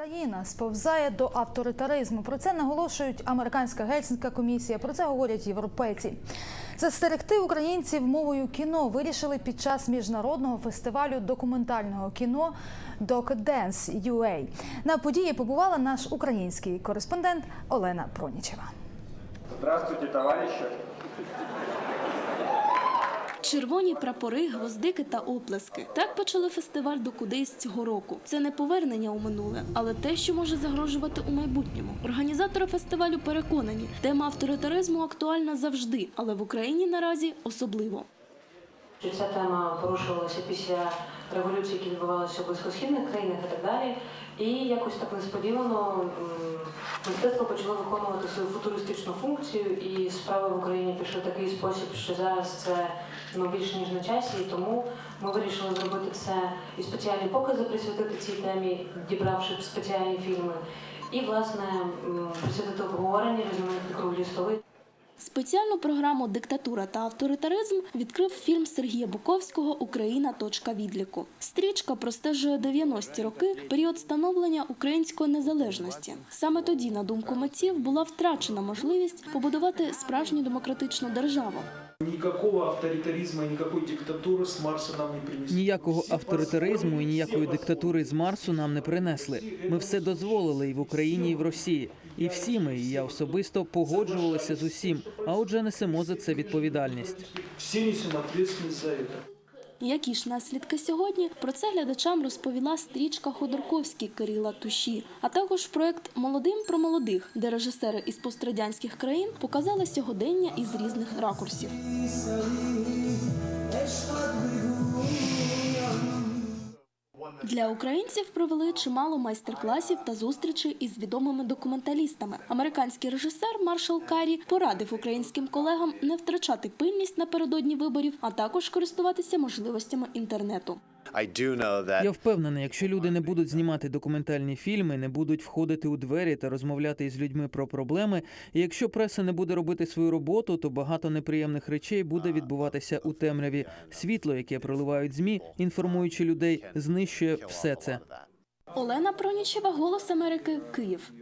Україна сповзає до авторитаризму. Про це наголошують американська гельсінська комісія. Про це говорять європейці. Застерегти українців мовою кіно вирішили під час міжнародного фестивалю документального кіно DocDance UA. На події побувала наш український кореспондент Олена Пронічева. Здравствуйте, товарищи. Червоні прапори, гвоздики та оплески. Так почали фестиваль Докудейс цього року. Це не повернення у минуле, але те, що може загрожувати у майбутньому. Організатори фестивалю переконані, тема авторитаризму актуальна завжди, але в Україні наразі особливо. Що ця тема порушувалася після революції, які відбувалися у близькосхідних країнах і так далі. І якось так несподівано мистецтво почало виконувати свою футуристичну функцію, і справи в Україні пішли в такий спосіб, що зараз це ну, більш ніж на часі. І тому ми вирішили зробити це і спеціальні покази присвятити цій темі, дібравши спеціальні фільми. І, власне, присвятити обговорення, різноманітні круглі столи. Спеціальну програму Диктатура та авторитаризм відкрив фільм Сергія Буковського Україна. Точка відліку. Стрічка простежує 90-ті роки, період становлення української незалежності. Саме тоді, на думку митців, була втрачена можливість побудувати справжню демократичну державу. Никакого авторитаризма и никакой диктатуры с Марса нам не принесли. Ніякого авторитаризму і ніякої диктатури з Марсу нам не принесли. Ми все дозволили і в Україні, і в Росії. І всі ми, і я особисто погоджувалися з усім. А отже, несемо за це відповідальність. Всі несемо відповідальність за це. Які ж наслідки сьогодні? Про це глядачам розповіла стрічка Ходорковський Кирила Туші, а також проект Молодим про молодих, де режисери із пострадянських країн показали сьогодення із різних ракурсів. Для українців провели чимало майстер-класів та зустрічей із відомими документалістами. Американський режисер Маршал Карі порадив українським колегам не втрачати пильність напередодні виборів, а також користуватися можливостями інтернету. I do know that Я впевнений, якщо люди не будуть знімати документальні фільми, не будуть входити у двері та розмовляти із людьми про проблеми, і якщо преса не буде робити свою роботу, то багато неприємних речей буде відбуватися у темряві. Світло, яке проливають змі, інформуючи людей, знищує все це. Олена Пронічева, Голос Америки, Київ.